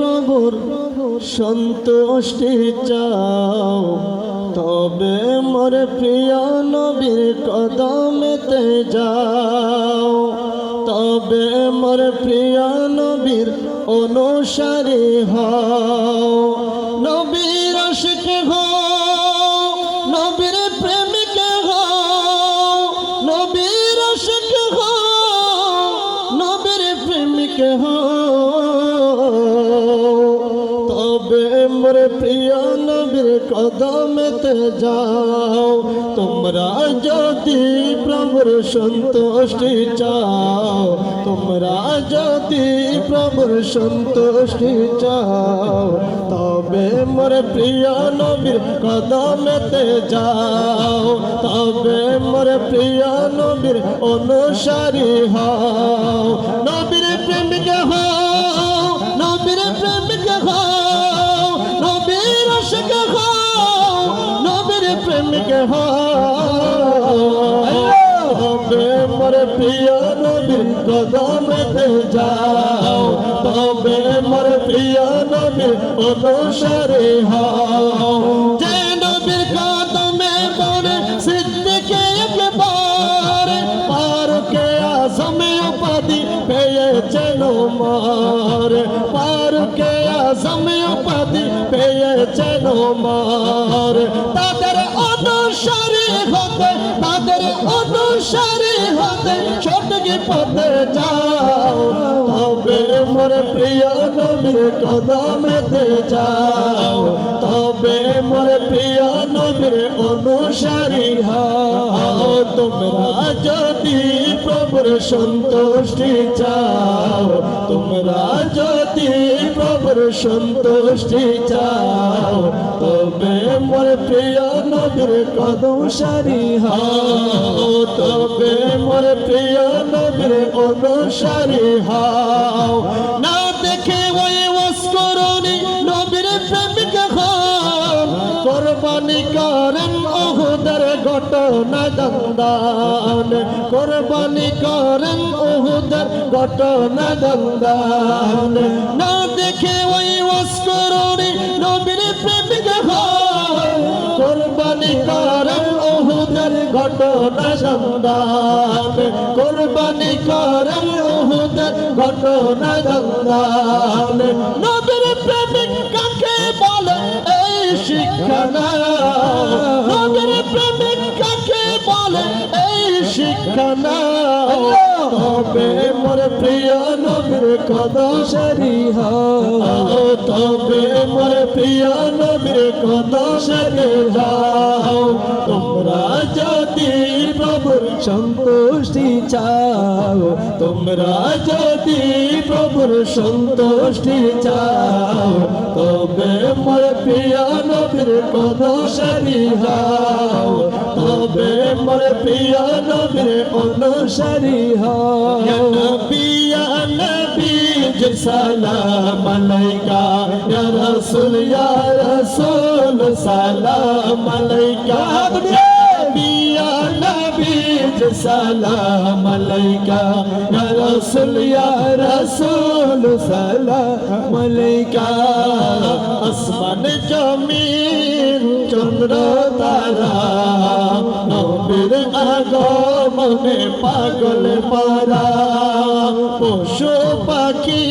প্রভুর সন্তুষ্টি চাও। তবে মোর প্রিয় নবীর কদমেতে যাও। তবে মোর প্রিয় নবীর অনুসারী হও। কদমেতে যাও, তোমরা যদি প্রভুর সন্তুষ্টি চাও, তোমরা যদি প্রভুর সন্তুষ্টি চাও, তবে মোর প্রিয় নবীর কদমেতে যাও, তবে মোর প্রিয় নবীর অনুসারী হও। নবীর মোর প্রিয় নবীর কদমেতে যাও, তবে মোর প্রিয় নবীর অনুসারী হও। যে নবীর কদমে পড়ে সিদ্দিকে তাদের অনুসারী হতে, তাদের অনুসারী হতে সঠিক পথে যাও। তবে মোর প্রিয় নবীর কদমেতে যাও তবে মোর প্রিয় নবীর অনুসারী হও। তোমরা যদি প্রভুর সন্তুষ্টি চাও, তোমরা যদি প্রভুর সন্তুষ্টি চাও, তবে মোর প্রিয় নবীর কদম সারি হও। তবে মোর প্রিয় নবীর অনুসারী হও। ঘটনা দন্দান কোরবানি করেন ওহুদের ঘটনা দন্দান না দেখে ওই ওয়াসকরণী নবীর প্রেমিক কোরবানি করেন ওহুদের ঘটনা দন্দান কোরবানি করেন ওহুদের ঘটনা দন্দান নবীর প্রেমিক কাকে বলে? এই শিক্ষা না শিক্ষা না তবে মোর প্রিয় নবীর কদম সারি তবে মোর প্রিয় নবীর কদম সারি সন্তুষ্টি চাও। তোমরা যদি প্রভুর সন্তুষ্টি চাও তবে মোর প্রিয় নবীর কদম সারি হও। তবে মোর প্রিয় নবীর অনুসারী হও। ইয়া নবী সালাম আলাইকা। ইয়া রাসূল ইয়া রাসূল সালাম আলাইকা। সালাম আলাইকা, ইয়া রাসূল ইয়া রাসূল, সালাম আলাইকা। আসমান জমিন, চন্দ্র তারা, নবীর আগমনে পাগল পারা। পশু পাখি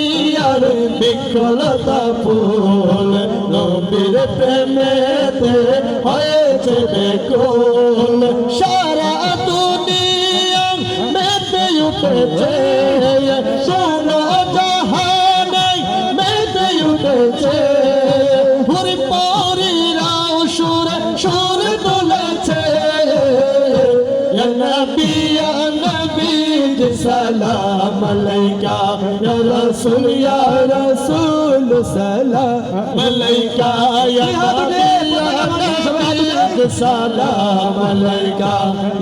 আর বিকলতা ফুল, নবীর প্রেমেতে হয়েছে বেকুল। সারা মেতে উঠেছে সারা জাহানে মেতে উঠেছে হরি পরিরাও সুরে সুর তুলেছে ইয়া নবী ইয়া নবী সালাম আলাইকা ইয়া রাসূল ইয়া রাসূল সালাম আলাইকা ইয়া ইয়া নবী জি সালাম আলাইকা,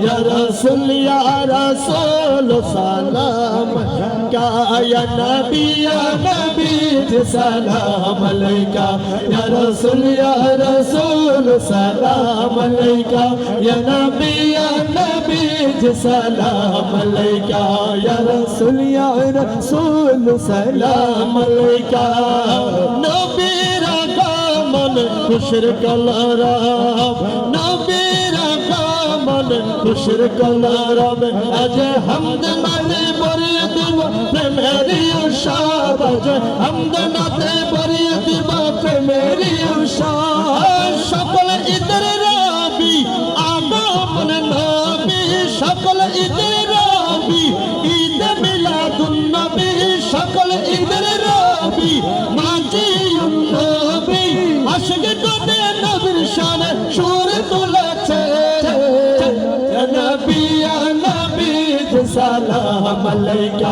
ইয়া রাসূল ইয়া রাসূল, সালাম আলাইকা, ইয়া নবী ইয়া নবী জি সালাম আলাইকা, ইয়া রাসূল ইয়া রাসূল, সালাম আলাইকা, ইয়া নবী ইয়া নবী জি সালাম আলাইকা, ইয়া রাসূল, ইয়া আলাইকা খুশির কলরব নবীরা বলেন খুশির কলরব আজ হামদ নাতে ভরিয়ে দিব, প্রেমের উৎসব আজ হামদ নাতে ভরিয়ে দিব, প্রেমের উৎসব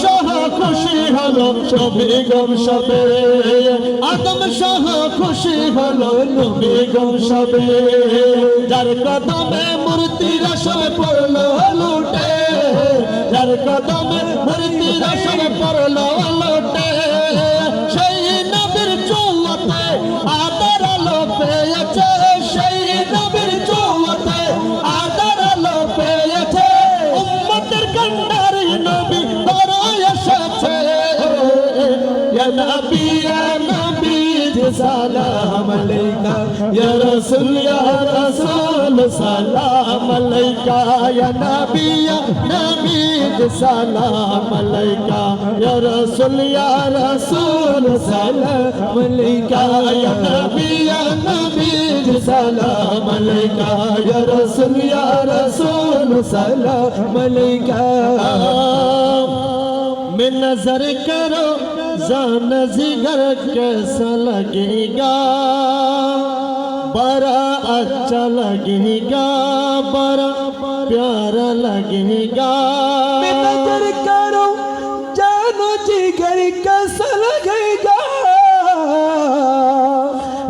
শাহ খুশি হলো নবী গম সবে আদম শাহ খুশি হলো নবী গম সবে যার কদমে মূর্তি রসম পড়ল লুটে। যার কদমে মূর্তি রসম পড়ল লুটে। সালাম আলাইকা ইয়া রাসূল ইয়া রাসূল সালাম আলাইকা ইয়া নবী ইয়া নবী সালাম আলাইকা ইয়া রাসূল ইয়া রাসূল সালাম আলাইকা ইয়া নবী ইয়া নবী সালাম আলাইকা ইয়া রাসূল میں نظر کرو زان زگر کیسا لگے گا؟ بڑا اچھا لگے گا، بڑا پیارا لگے گا۔ میں لگے گا؟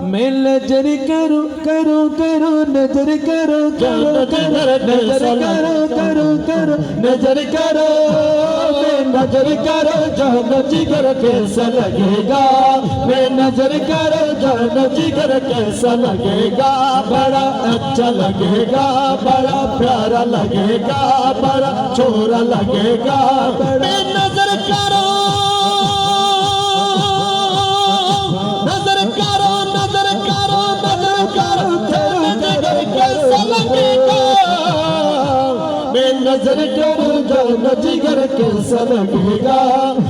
میں نظر کرو करो करो नजर करो करो करो नजर करो करो करो नजर करो मैं नजर करो जानो जिगर कैसा लगेगा मैं नजर करो जानो जिगर कैसा लगेगा बड़ा अच्छा लगेगा बड़ा प्यारा लगेगा बड़ा छोरा लगेगा बड़ा में नजर करो نظر کر جانا جگر کیسا لگے گا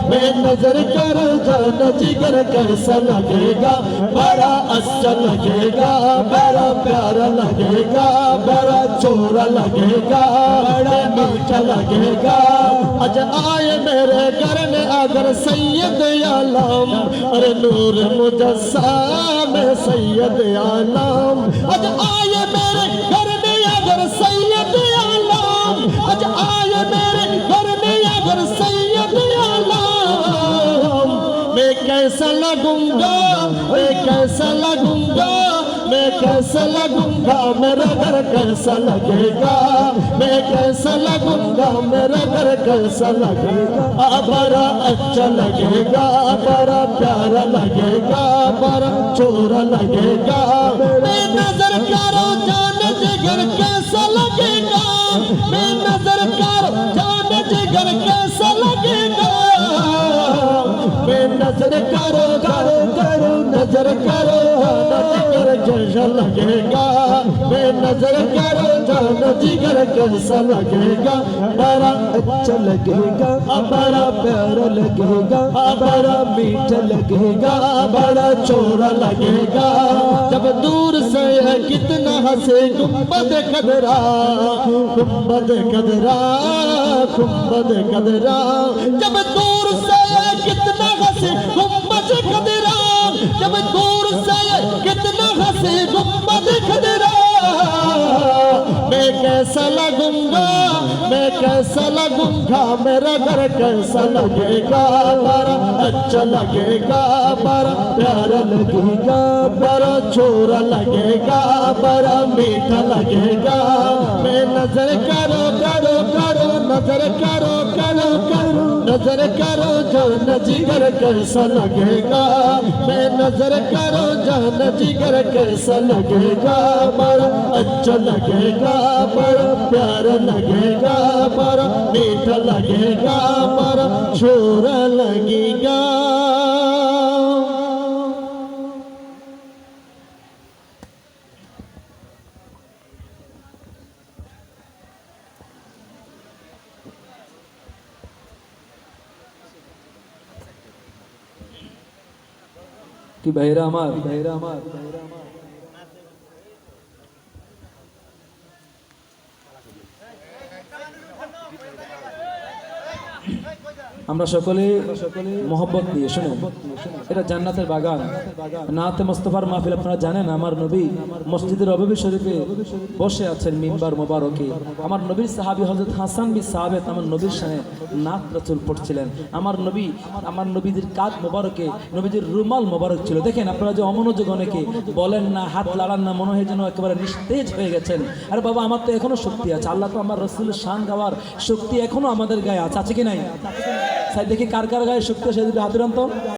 میں نظر کر جانا جگر کیسا لگے گا بڑا اچھا لگے گا، بڑا پیارا لگے گا، بڑا چورا لگے گا، بڑا میٹھا لگے گا۔ اج آئے میرے گھر میں اگر سید عالم، ارے نور مجسم میں سید عالم۔ اج آئے میرے کیسا لگوں گا میرا گھر کیسا لگے گا؟ میں کیسا لگوں گا میرا گھر کیسا لگے گا؟ بڑا اچھا لگے گا بڑا پیارا لگے گا بڑا چورا لگے گا نظر کرے گا جگر کیسا لگے گا بڑا اچھا لگے گا بڑا پیارا لگے گا بڑا میٹھا لگے گا بڑا چورا لگے گا جب دور سے ہے کتنا ہنسے گمبد قدرا گمبد قدرا گمبد قدرا جب دور سے ہے کتنا ہنسے گمبد قدرا جب دور گا۔ میں کیسا لگوں گا؟ میرا گھر کیسا لگے گا؟ بارا اچھا لگے گا بارا پیارا لگے گا بارا چھوڑا لگے گا بارا میٹھا لگے گا۔ میں نظر کرو کرو کرو، نظر کرو۔ نظر کرو جان جگر کیسا لگے گا؟ میں نظر کرو جان جگر کیسا لگے گا؟ بڑا اچھا لگے گا بڑا پیارا لگے گا بڑا میٹھا لگے گا بڑا چھوڑا لگے ভাইরা আমার ভাইরা আমার আমরা সকলে মোহব্বত দিয়ে শুনে এটা জান্নাতের বাগান। নাতে মোস্তফার মাহফিল, আপনারা জানেন, আমার নবী মসজিদের অববী শরীফে বসে আছেন মিম্বার মোবারকে। আমার নবীর সাহাবী হজরত হাসান বি সাহাবেত আমার নবীর সামনে নাত রাসুল পড়ছিলেন। আমার নবী, আমার নবীদের কাজ মোবারকে, নবীদের রুমাল মোবারক ছিল। দেখেন, আপনারা যে অমনোযোগ অনেকে বলেন না, হাত লাড়ান না, মনে হয় যেন একেবারে নিস্তেজ হয়ে গেছেন। আরে বাবা, আমার তো এখনও শক্তি আছে। আল্লাহ তো আমার রসুলের শান গাওয়ার শক্তি এখনও আমাদের গায়ে আছে। আছে কি নাই? সাই দেখি কার কার গায়ে শক্তি আছে দুটো হাতের অন্ত